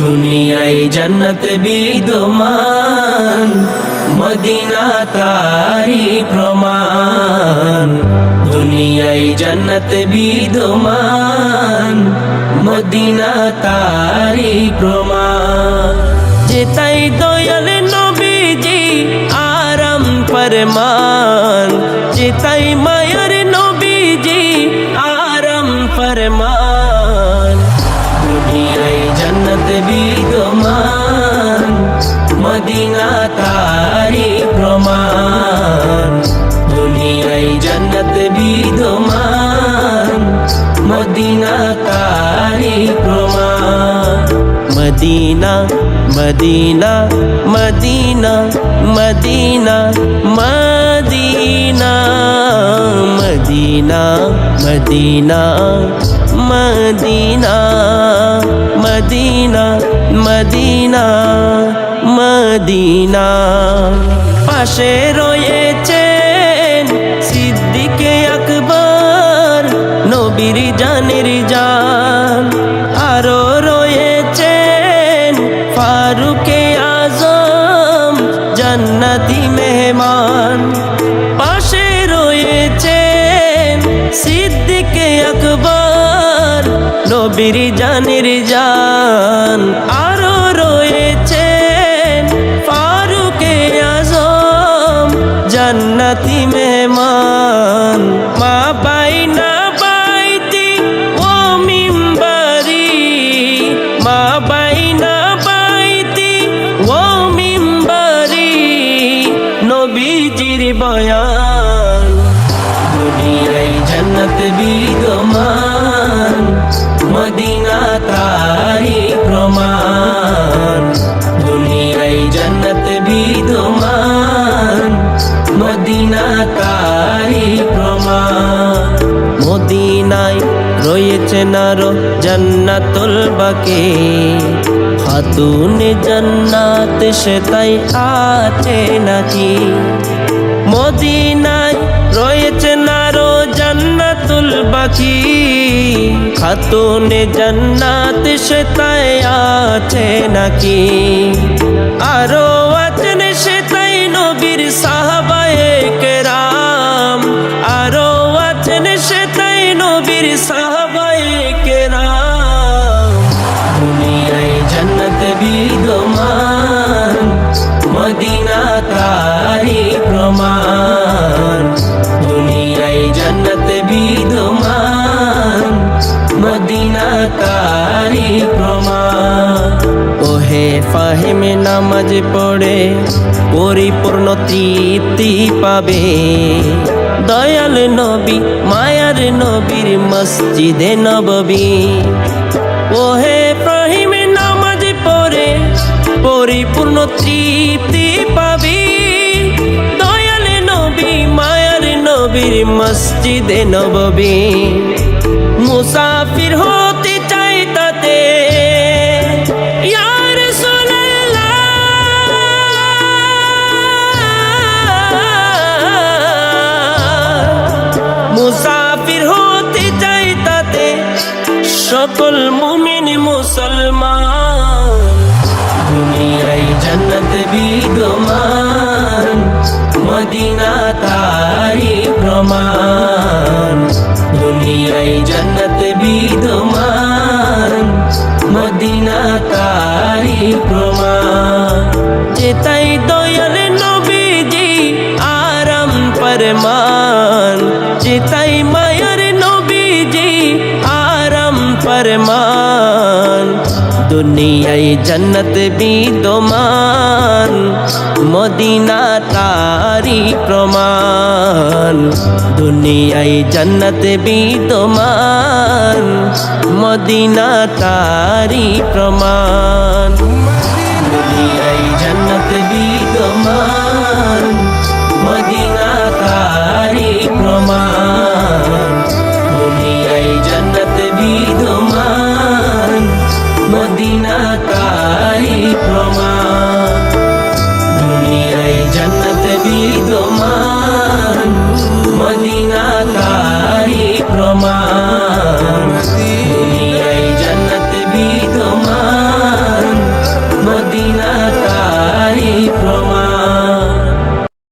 দুনিয়ায় জন্নত বিদ্যমান মদিনা তারি প্রমাণ। দুনিয়ায় জন্নত বিদ্যমান মদিনা তারি প্রমাণ। যেতাই দয়াল জন্নত বিদ্যমান মদিনা তারি প্রমাণ দুনিয়ায় জন্নত বিদ্যমান মদিনা তারি প্রমাণ Medina Medina Medina Medina Medina Medina Medina Medina Medina Medina Medina. পাশে রয়েছেন নবীর জানের জান আরও রয়েছেন ফারুকে আজম, জান্নাতি মেহমান। মা বাইনা বাইতি ও মিম্বারি। মা বাইনা বাইতি ও মিম্বারি। নবীজির বয়ান, দুনিয়ায় জন্নত বিদ্যমান তারি প্রমাণ। মদিনায় রয়েছে নারো জান্নাতুল বাকি খাতুন জান্নাত সে তাই আছে নাকি? মদিনায় রয়েছে নারো জান্নাতুল বাকি খাতুনে জান্নাত সে তাই আছে নাকি? আরও দুনিয়ায় জন্নত বিদ্যমান মদিনা তারি প্রমাণ। দুনিয়ায় জন্নত বিদ্যমান মদিনা তারি প্রমাণ। ওহে ফাহিমে, নামাজ পড়ে পরিপূর্ণ তৃপ্তি পাবে। দয়াল নবী, মায়ার নবীর মসজিদে নববী। ওহে প্রহিমে নামাজ পড়ে পরিপূর্ণ তৃপ্তি পাবি। দয়ালে নবী মায়ার নবীর মসজিদে নববী। সকল মুমিন মুসলমান। দুনিয়ায় জন্নত বিদ্যমান, মদিনা তারি প্রমাণ। দুনিয়ায় জন্নত বিদ্যমান, মদিনা তারি প্রমাণ। দুনিয়ায় জন্নত বিদ্যমান। মদিনা তারি প্রমাণ। দুনিয়ায় জন্নত বিদ্যমান। মদিনা তারি প্রমাণ। দুনিয়ায় জন্নত বিদ্যমান। মদিনা